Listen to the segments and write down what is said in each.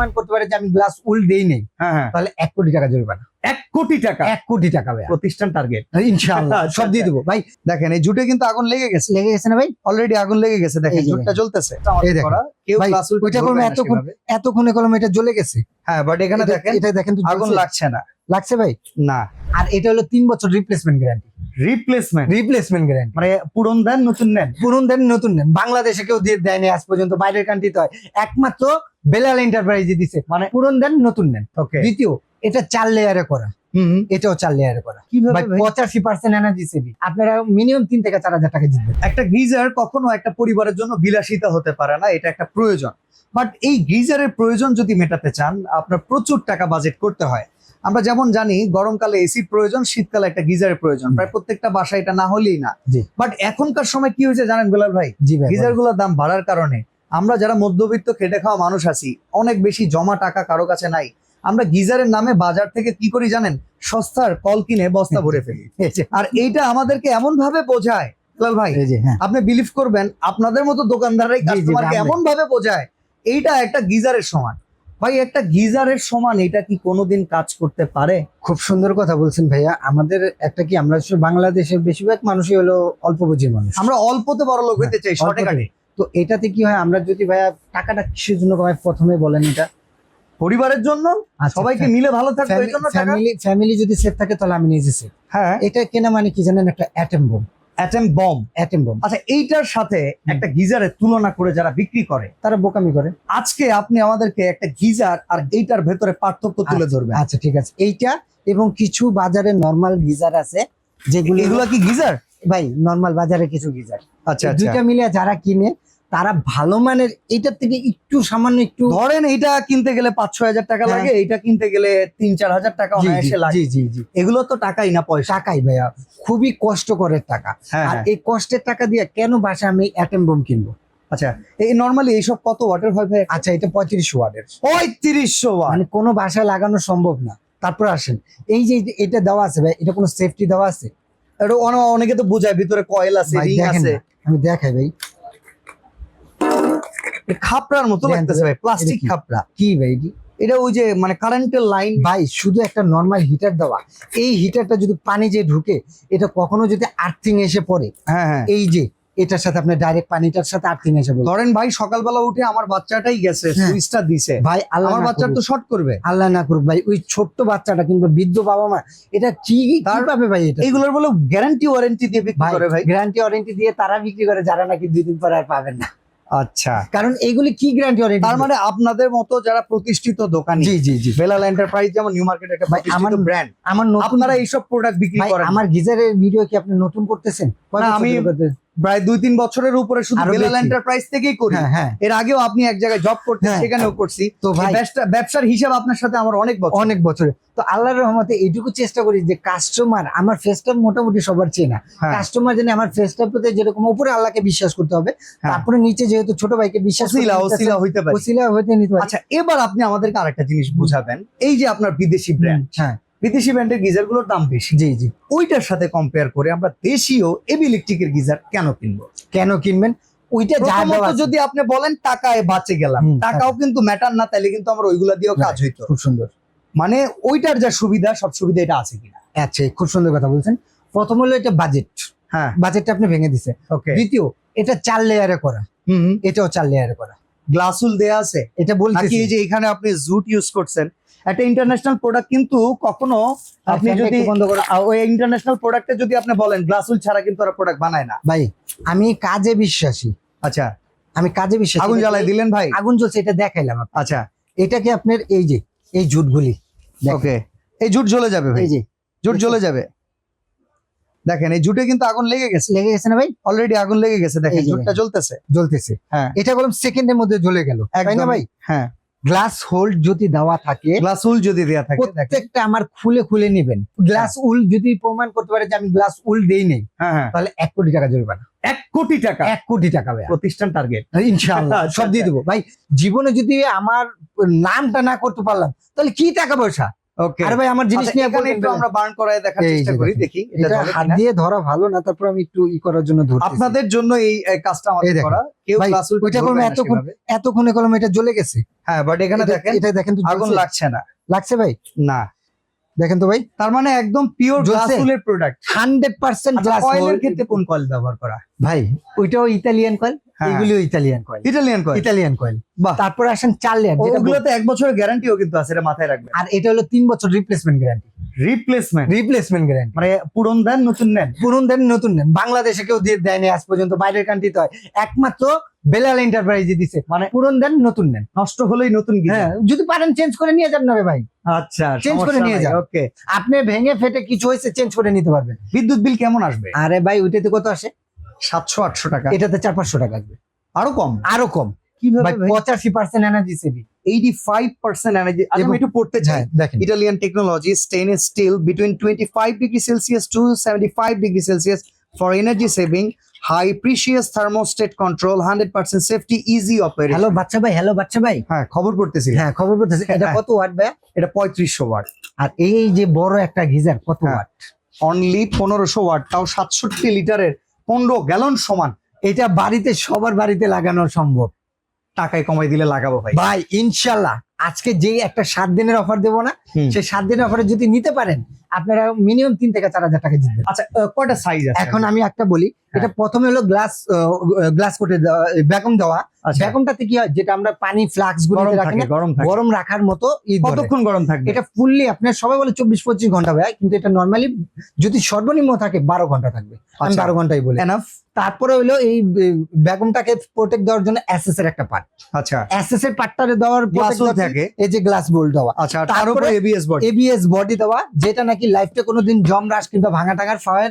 প্রমাণ করতে পারে যে আমি গ্লাস উল দেই নেই। হ্যাঁ হ্যাঁ। তাহলে এক কোটি টাকা জরিমানা। এক কোটি টাকা? এক কোটি টাকা ভাইয়া। প্রতিষ্ঠান টার্গেট ইনশাআল্লাহ। আচ্ছা, সব দিয়ে আচ্ছা। দেবো। ভাই দেখেন এই জুটে কিন্তু আগুন লেগে গেছে। লেগে গেছে না ভাই? অলরেডি আগুন লেগে গেছে দেখেন জুটটা জ্বলতেছে। এই দেখেন। কেউ ভাই, ওইটা না এতক্ষণ এতক্ষণে কলম এটা জ্বলে গেছে? হ্যাঁ বাট এখানে দেখেন এটা দেখেন তো আগুন লাগছে না। লাগছে ভাই? না। আর এটা হলো তিন বছর replacement guarantee replacement replacement guarantee মানে পুরন দেন নতুন নেন। পুরন দেন নতুন নেন। বাংলাদেশে কেউ দিয়ে দেয়নি আজ পর্যন্ত বাইরের কান্ট্রিতে হয়। একমাত্র বেলাল এন্টারপ্রাইজে দিছে। মানে পুরন দেন নতুন নেন। ওকে দ্বিতীয় এটা চার লেয়ারে করা। হুম এটাও চার লেয়ারে করা। কীভাবে? পঁচাশি পার্সেন্ট এনার্জি সেভিং আপনারা মিনিমাম তিন থেকে চার হাজার টাকা জিতবেন। একটা গিজার কখনো একটা পরিবারের জন্য বিলাসিতা হতে পারে না এটা একটা প্রয়োজন। বাট এই গিজারের প্রয়োজন যদি মেটাতে চান আপনার প্রচুর টাকা বাজেট করতে হয়। আমরা যেমন জানি গরমকালে এসির প্রয়োজন শীতকালে একটা গিজারের প্রয়োজন। প্রায় প্রত্যেকটা বাসায় এটা না হলেই না। বাট এখনকার সময় কি হয়েছে জানেন বেলাল ভাই? গিজারগুলোর দাম বাড়ার কারণে আমরা যারা মধ্যবিত্ত খেটে খাওয়া মানুষ আছি অনেক বেশি জমা টাকা কারও কাছে নাই। আমরা গিজারের নামে বাজার থেকে কি করি জানেন? সস্তার কল কিনে বস্তা ভরে ফেলি। আর এইটা আমাদেরকে এমন ভাবে বোঝায় বেলাল ভাই হ্যাঁ। আপনি বিলিভ করবেন আপনাদের মতো দোকানদাররাই কাস্টমারকে এমন ভাবে বোঝায় এইটা একটা গিজারের সমান। ভাই একটা গিজারের সমান এটা কি কোনোদিন কাজ করতে পারে? খুব সুন্দর কথা বলছেন ভাইয়া। আমাদের একটা কি আমরা বাংলাদেশের বেশিরভাগ মানুষই হলো অল্প পুঁজির মানুষ। আমরা অল্পতে বড় লোক হইতে চাই শর্টে অল্পতে। তো এটাতে কি হয় আমরা যদি ভাইয়া টাকাটা কিসের জন্য কমাই প্রথমে বলেন এটা। পরিবারের জন্য? আচ্ছা, সবাইকে মিলে ভালো থাকবে ফ্যামিলি ফ্যামিলি যদি সেফ থাকে তাহলে আমি নিজে সেফ হ্যাঁ। এটা কেনা মানে কি জানেন একটা atom bomb atom bomb atom bomb আচ্ছা এইটার সাথে একটা গিজারের তুলনা করে যারা বিক্রি করে তারা বোকামি করে। আজকে আপনি আমাদেরকে একটা গিজার আর এইটার ভেতরে পার্থক্য তুলে ধরবেন। আচ্ছা ঠিক আছে। এইটা এবং কিছু বাজারে নর্মাল গিজার আছে যেগুলো এগুলো কি গিজার? ভাই নর্মাল বাজারে কিছু গিজার। আচ্ছা আচ্ছা। দুইটা মিলে যারা কিনে তারা ভালো মানের এইটার থেকে একটু সামান্য একটু ধরেন এটা কিনতে গেলে পাঁচ ছয় হাজার টাকা হ্যাঁ। লাগে এটা কিনতে গেলে তিন চার হাজার টাকা অনায়াসে লাগে। জি জি জি। এগুলো তো টাকাই না পয়সা। টাকাই ভাইয়া খুবই কষ্টকরের টাকা। হ্যাঁ আর হ্যাঁ। এই কষ্টের টাকা দিয়ে কেন বাসা আমি অ্যাটম বোম কিনবো? আচ্ছা এই নর্মালি এইসব কত ওয়াটের হয় ভাই আচ্ছা এটা পঁয়ত্রিশ ওয়ার্ডের পঁয়ত্রিশশো ওয়াট মানে কোনো বাসায় লাগানো সম্ভব না। তারপর আসেন এই যে এটা দেওয়া আছে ভাই এটা কোনো সেফটি দেওয়া আছে? এটা অনেকে তো বোঝায় ভিতরে কয়েল আছে রিং আছে। আমি দেখাই ভাই। খাপড়ার মতো লাগতেছে ভাই প্লাস্টিক খাপড়া। কি ভাই এটি? এটা ওই যে মানে কারেন্টের লাইন ভাই শুধু একটা নর্মাল হিটার দেওয়া। এই হিটারটা যদি পানি যে ঢুকে এটা কখনো যদি আর্থিং এসে পড়ে হ্যাঁ হ্যাঁ। এই যে এটার সাথে আপনি ডাইরেক্ট পানিটার সাথে আর্থিং এসে পড়ে। ধরেন ভাই সকালবেলা উঠে আমার বাচ্চাটাই গেছে হ্যাঁ। সুইচটা দিছে। ভাই আল্লাহ আমার বাচ্চা তো শর্ট করবে। আল্লাহ না করুক ভাই ওই ছোট্ট বাচ্চাটা কিংবা বৃদ্ধ বাবা মা এটা কি তার- পাবে ভাই এটা? এইগুলোর বলে গ্যারান্টি ওয়ারেন্টি দিয়ে বিক্রি করে ভাই। গ্যারান্টি ওয়ারেন্টি দিয়ে তারা বিক্রি করে যারা নাকি দুই দিন পরে আর পাবেন না। আচ্ছা। কারণ এগুলি কি গ্যারান্টি ওয়ারেন্টি তার মানে আপনাদের মতো যারা প্রতিষ্ঠিত দোকানি জি জি জি। বেলাল এন্টারপ্রাইজ যেমন নিউ মার্কেট একটা ভাই, আমার- ব্র্যান্ড আমার আপনারা এইসব প্রোডাক্ট বিক্রি করেন আমার গিজারের ভিডিও কি আপনি নতুন করতেছেন? না, আমি-? প্রায় দুই তিন বছরের উপরে শুধু বেলাল এন্টারপ্রাইজ থেকেই করি। হ্যাঁ হ্যাঁ। এর আগেও আপনি এক জায়গায় জব করতেন হ্যাঁ। সেখানেও করছি। তো ভাই ব্যবসার হিসাব আপনার সাথে আমার অনেক বছর। অনেক বছরে। তো আল্লাহর রহমতে এইটুকু চেষ্টা করি যে কাস্টমার আমার ফেসটা মোটামুটি সবার চেনা। কাস্টমার জানে আমার ফেসটার প্রতি যেরকম উপরে আল্লাহকে বিশ্বাস করতে হবে। তারপরে নিচে যেহেতু ছোট ভাইকে বিশ্বাস ওসিলা হইতে পারে। ওসিলা হইতে নিতে আচ্ছা এবার আপনি আমাদেরকে আরেকটা জিনিস বুঝাবেন। এই যে আপনার বিদেশি ব্র্যান্ড হ্যাঁ। বিদেশি ব্র্যান্ডের গিজারগুলোর দাম বেশি। জি জি। ওইটার সাথে কম্পেয়ার করে আমরা দেশীয় এবি ইলেকট্রিকের গিজার কেন কিনবো? কেন কিনবেন? ওইটা যা দেওয়া যদি আপনি বলেন টাকায় বাঁচে গেলাম। টাকাও কিন্তু ম্যাটার না তাইলে কিন্তু আমরা ওইগুলা দিয়েও কাজ হইতো। খুব সুন্দর। মানে ওইটার যা সুবিধা সব সুবিধা এটা আছে কিনা। আচ্ছা খুব সুন্দর কথা বলছেন। প্রথম হলো এটা বাজেট হ্যাঁ। বাজেটটা আপনি ভেঙে দিছে। ওকে দ্বিতীয় এটা চার লেয়ারে করা। হুম এটাও চার লেয়ারে করা। গ্লাসুল দেয়া আছে। এটা নাকি বলতেছি এই যে এখানে আপনি জুট ইউজ করছেন একটা ইন্টারন্যাশনাল প্রোডাক্ট কিন্তু কখনো আপনি যদি। ওই ইন্টারন্যাশনাল প্রোডাক্টে যদি আপনি বলেন গ্লাসুল ছাড়া কিন্তু ওরা প্রোডাক্ট বানায় না। ভাই আমি কাজে বিশ্বাসী। আচ্ছা। আমি কাজে বিশ্বাসী। আগুন জ্বালাই দিলেন ভাই? আগুন জ্বলছে এটা দেখাইলাম। আচ্ছা। এটা কি আপনার এই যে এই জুটগুলি ওকে। এই জুট জ্বলে যাবে ভাই। এই যে জুট জ্বলে যাবে। দেখেন এই জুটে কিন্তু আগুন লেগে গেছে। লেগে গেছে না ভাই? অলরেডি আগুন লেগে গেছে দেখেন জুটটা জ্বলতেছে। জ্বলতেছে। হ্যাঁ। এটা বললাম সেকেন্ডের মধ্যে জ্বলে গেল। তাই না ভাই? হ্যাঁ। গ্লাস হোল্ড যদি দেওয়া থাকে গ্লাস উল যদি দেওয়া থাকে প্রত্যেকটা আমার খুলে খুলে নেবেন। গ্লাস উল যদি প্রমাণ করতে পারে যে আমি গ্লাস উল দেই নেই হ্যাঁ হ্যাঁ। তাহলে এক কোটি টাকা জরিমানা। এক কোটি টাকা? এক কোটি টাকা ভাই প্রতিষ্ঠান টার্গেট ইনশাআল্লাহ আচ্ছা, সব দিয়ে আচ্ছা। দেবো। ভাই জীবনে যদি আমার নামটা না করতে পারলাম তাহলে কি টাকা পয়সা? ওকে আরে ভাই আমার জিনিস নিয়ে এখন একটু আমরা বার্ন করায় দেখার চেষ্টা করি দেখি এটা হাত দিয়ে ধরা ভালো না তারপর আমি একটু ই করার জন্য ধরছি আপনাদের জন্য এই কাজটা আমাদের। করা। কেউ ভাই, ওইটা ধরবে এতক্ষণ এতক্ষণে কলম এটা জ্বলে গেছে। হ্যাঁ বাট এখানে দেখেন এটা দেখেন তো আগুন লাগছে না। লাগছে ভাই? না। দেখেন তো ভাই। তার মানে একদম পিওর গ্লাসুলের প্রোডাক্ট হান্ড্রেড পার্সেন্ট গ্লাস কয়েলের ক্ষেত্রে কোন কয়েল ব্যবহার করা? ভাই ওইটাও ইতালিয়ান কয়েল। এগুলিও Italian coil Italian coil Italian coil. তারপরে আসেন চার লেয়ার ওগুলোতে এক বছরের গ্যারান্টিও কিন্তু আছে এটা মাথায় রাখবেন। আর এটা হলো তিন বছর replacement guarantee replacement replacement guarantee মানে পুরন দেন নতুন নেন। পুরন দেন নতুন নেন। বাংলাদেশে কেউ দিয়ে দেয়নি আজ পর্যন্ত বাইরের কান্ট্রিতে হয়। একমাত্র বেলাল এন্টারপ্রাইজে দিছে। মানে পুরন দেন নতুন নেন। নষ্ট হলেই নতুন হ্যাঁ যদি পারেন চেঞ্জ করে নিয়ে যান না রে ভাই। আচ্ছা Change করে নিয়ে যান। ওকে আপনি ভেঙে ফেটে কিছু হয়েছে চেঞ্জ করে নিতে পারবেন। বিদ্যুৎ বিল কেমন আসবে? আরে ভাই ওইটাতে কত আসে? সাতশো আটশো টাকা। এটাতে চার পাঁচশো টাকা আসবে। আরও কম? আরও কম। কীভাবে পঁচাশি percent energy saving eighty five percent energy আমি এবং- একটু পড়তে চাই। technology stainless steel between 25 degrees Celsius to 75 degrees Celsius for energy saving, high precious thermostat control, 100% safety, easy operation. Hello বাচ্চা ভাই হ্যালো বাচ্চা ভাই। হ্যাঁ খবর পড়তেছি। হ্যাঁ খবর বলতেছে এটা হ্যাঁ। কত ওয়াট ভাই? এটা পঁয়ত্রিশশো ওয়াট আর এই যে বড় একটা গিজার কত হ্যাঁ। ওয়াট অনলি পনেরোশো ওয়াট তাও সাতষট্টি লিটারের পনেরো গ্যালন সমান। এটা বাড়িতে সবার বাড়িতে লাগানো সম্ভব। টাকায় কমাই দিলে লাগাবো ভাই। ভাই ইনশাল্লাহ। আজকে যে একটা সাত দিনের অফার দেবো না সেই সাত দিনের অফারে যদি নিতে পারেন আপনারা মিনিমাম তিন থেকে চার হাজার টাকা জিতবেন। আচ্ছা কয়টা সাইজ আছে? এখন আমি একটা বলি হ্যাঁ। এটা প্রথমে হলো গ্লাস গ্লাস কোটে ভ্যাকুম দেওয়া। আচ্ছা। ভ্যাকুমটাতে কি হয় যেটা আমরা পানি ফ্লাক্সগুলো রাখি গরম গরম রাখার মতো কতক্ষণ গরম থাকবে? এটা ফুললি আপনার সবাই বলে চব্বিশ পঁচিশ ঘণ্টা ভাই কিন্তু এটা নর্মালি যদি সর্বনিম্ন থাকে বারো ঘণ্টা থাকবে। আমি আচ্ছা। বারো ঘন্টাই বলি। এনাফ তারপরে হলো এই ব্যাগমটাকে প্রোটেক্ট দেওয়ার জন্য অ্যাসেস এর একটা পার্ট আচ্ছা। অ্যাসেস এর পার্টটারে দেওয়ার গ্লাস থাকে? এই যে গ্লাস বোল্ট দেওয়া। আচ্ছা তার তারপরে উপরে এবিএস বডি এবিএস বডি দেওয়া যেটা নাকি লাইফটা কোনোদিন জম রাস কিংবা ভাঙা টাঙার পাওয়ার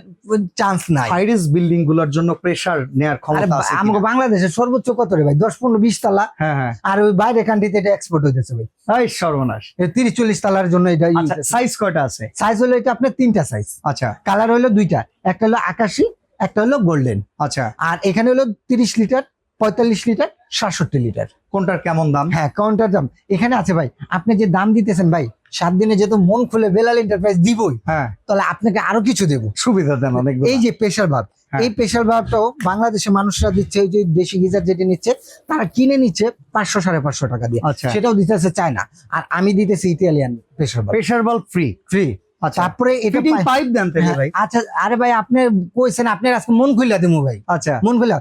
চান্স নাই? হাইরিস বিল্ডিংগুলোর জন্য প্রেসার নেয়ার ক্ষমতা আছে আমাকে কিনা? বাংলাদেশের সর্বোচ্চ কত রে ভাই? দশ পনেরো বিশ তালা? হ্যাঁ হ্যাঁ। আর ওই বাইরে কান্ট্রিতে এটা এক্সপোর্ট হইতেছে ভাই। এই সর্বনাশ। তিরিশ চল্লিশ তালার জন্য এটা আচ্ছা সাইজ কয়টা আছে? সাইজ হলো এটা আপনার তিনটা সাইজ আচ্ছা। কালার হলো দুইটা। একটা হলো আকাশি একটা হলো গোল্ডেন আচ্ছা। আর এখানে হলো তিরিশ লিটার পঁয়তাল্লিশ লিটার সাতষট্টি লিটার। কোনটার কেমন দাম? হ্যাঁ কাউন্টার দাম। এখানে আছে ভাই আপনি যে দাম দিতেছেন ভাই সাত দিনে যেহেতু মন খুলে বেলাল এন্টারপ্রাইজ দিবই হ্যাঁ। তাহলে আপনাকে আরও কিছু দেবো। সুবিধা দেন অনেক এই যে পেশার ভাব হ্যাঁ। এই পেশার ভাবটাও বাংলাদেশের মানুষরা দিচ্ছে ওই যে দেশি গিজার যেটা নিচ্ছে তারা কিনে নিচ্ছে পাঁচশো সাড়ে পাঁচশো টাকা দিয়ে। আচ্ছা। সেটাও দিতেছে চায়না। আর আমি দিতেছি ইটালিয়ান প্রেশার ভাব পেশার ভাব ফ্রি ফ্রি তারপরে এটা পাইপ দেন হ্যাঁ, ভাই। আচ্ছা আরে ভাই আপনি কইছেন আপনার আজকে মন খুলে দেবো ভাই। আচ্ছা। মন খুলে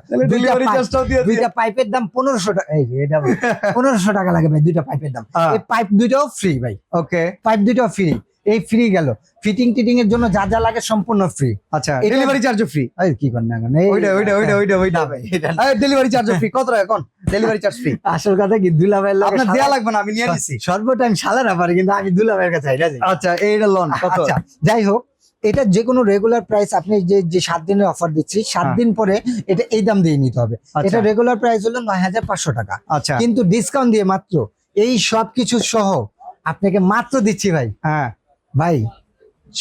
দুইটা পাইপের দাম পনেরোশো টাকা এই এটা পনেরোশো টাকা লাগে ভাই দুইটা পাইপের দাম। এই পাইপ দুইটাও ফ্রি ভাই। ওকে পাইপ দুইটাও ফ্রি এই ফ্রি গেল। ফিটিং টিটিং এর জন্য যা যা লাগে সম্পূর্ণ ফ্রি আচ্ছা ডেলিভারি চার্জও ফ্রি এই কি করেন না? ওইটা ওইটা ওইটা ওইটা ওইটা। ভাই ডেলিভারি চার্জও ফ্রি কত টাকা কোন ডেলিভারি চার্জ ফ্রি আসল কথা কি দুলা ভাইয়ের আপনার দেয়া লাগবে না আমি নিয়ে নিছি। সর্বটাইম সালা না পারে কিন্তু আমি দুলা ভাইয়ের কাছে এটা যাই। আচ্ছা এইটা লোন কত? আচ্ছা যাই হোক এটা যে কোনো রেগুলার প্রাইস আপনি যে যে সাত দিনের অফার দিচ্ছি সাত হ্যাঁ। দিন পরে এটা এই দাম দিয়ে নিতে হবে। আচ্ছা। এটা রেগুলার প্রাইস হলো নয় হাজার পাঁচশো টাকা। আচ্ছা। কিন্তু ডিসকাউন্ট দিয়ে মাত্র এই সব কিছু সহ আপনাকে মাত্র দিচ্ছি ভাই। হ্যাঁ। ভাই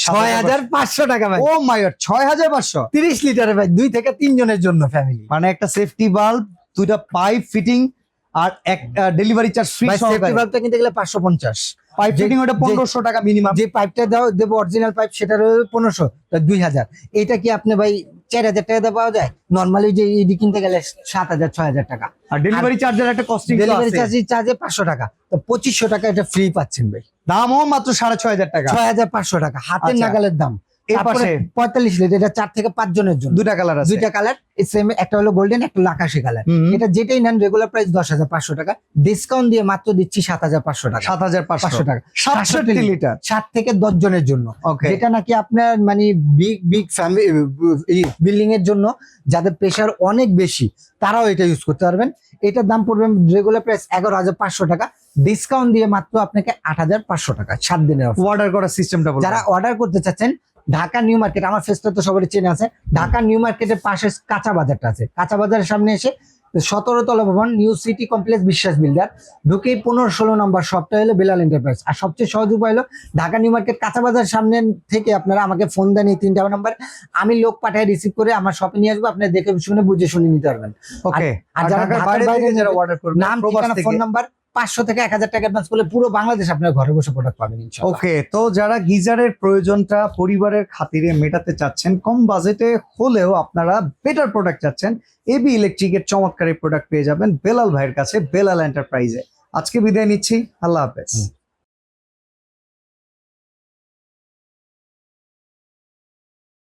ছয় হাজার পাঁচশো টাকা ভাই। ও মাই ছয় হাজার পাঁচশো। তিরিশ লিটার ভাই দুই থেকে তিনজনের জন্য ফ্যামিলি মানে একটা সেফটি বাল্ব দুইটা পাইপ ফিটিং আর এক ডেলিভারি চার্জ ফ্রি সেফটি বাল্বটা কিনতে গেলে পাঁচশো পঞ্চাশ। পাইপ ফিটিং ওটা যে- পনেরোশো টাকা মিনিমাম যে পাইপটা দাও দেবো অরিজিনাল পাইপ সেটা পনেরোশো দুই হাজার। এটা কি আপনি ভাই চার হাজার টাকা পাওয়া যায়? নর্মালি যে ইডি কিনতে গেলে সাত হাজার ছয় হাজার টাকা। আর ডেলিভারি চার্জের একটা কস্টিং ডেলিভারি চার্জ চার্জে পাঁচশো টাকা। তো পঁচিশশো টাকা এটা ফ্রি পাচ্ছেন ভাই। দামও মাত্র সাড়ে ছয় হাজার টাকা। ছয় হাজার পাঁচশো টাকা। হাতের আচ্ছা। নাগালের দাম। পঁয়তাল্লিশ লিটার এটা চার থেকে পাঁচ জনের জন্য। দুইটা কালার আছে। দুইটা কালার সেম একটা হলো গোল্ডেন একটা হলো আকাশি কালার এটা যেটাই নেন রেগুলার প্রাইস দশ হাজার পাঁচশো টাকা। ডিসকাউন্ট দিয়ে মাত্র দিচ্ছি সাত হাজার পাঁচশো টাকা। সাত হাজার পাঁচশো। টাকা। সাতষট্টি লিটার সাত থেকে দশ জনের জন্য। যেটা নাকি আপনার মানে বিগ বিগ ফ্যামিলি বিল্ডিং এর জন্য যাদের প্রেশার অনেক বেশি তারাও এটা ইউজ করতে পারবেন। এটার দাম পড়বে রেগুলার প্রাইস এগারো হাজার পাঁচশো টাকা। ডিসকাউন্ট দিয়ে মাত্র আপনাকে আট হাজার পাঁচশো টাকা সাত দিনের অর্ডার করার সিস্টেমটা যারা অর্ডার করতে চাচ্ছেন ঢাকা নিউ মার্কেট আমার ফেসটা তো সবারই চেনে আছে। ঢাকা নিউ মার্কেটের পাশে কাঁচা বাজারটা আছে। কাঁচা বাজারের সামনে এসে সতেরো তলা ভবন new city complex Biswas builder. ঢুকেই পনেরো ষোলো নম্বর শপটা হলো বেলাল এন্টারপ্রাইজ। আর সবচেয়ে সহজ উপায় হলো ঢাকা নিউ মার্কেট কাঁচা বাজার সামনে থেকে আপনারা আমাকে ফোন দেন এই তিনটা নাম্বার। আমি লোক পাঠায় রিসিভ করে আমার শপে নিয়ে আসব আপনার দেখে শুনে বুঝে শুনে নিতে পারবেন। ওকে আর যারা বাইরে অর্ডার নাম ফোন নাম্বার পাঁচশো থেকে এক হাজার টাকা অ্যাডভান্স করলে পুরো বাংলাদেশ আপনার ঘরে বসে প্রোডাক্ট পাবেন ওকে তো যারা গিজারের প্রয়োজনটা পরিবারের খাতিরে মেটাতে চাচ্ছেন কম বাজেটে হলেও আপনারা বেটার প্রোডাক্ট চাচ্ছেন এবি ইলেকট্রিকের চমৎকার প্রোডাক্ট পেয়ে যাবেন বেলাল ভাইয়ের কাছে বেলাল এন্টারপ্রাইজে আজকে বিদায় নিচ্ছি আল্লাহ হাফেজ।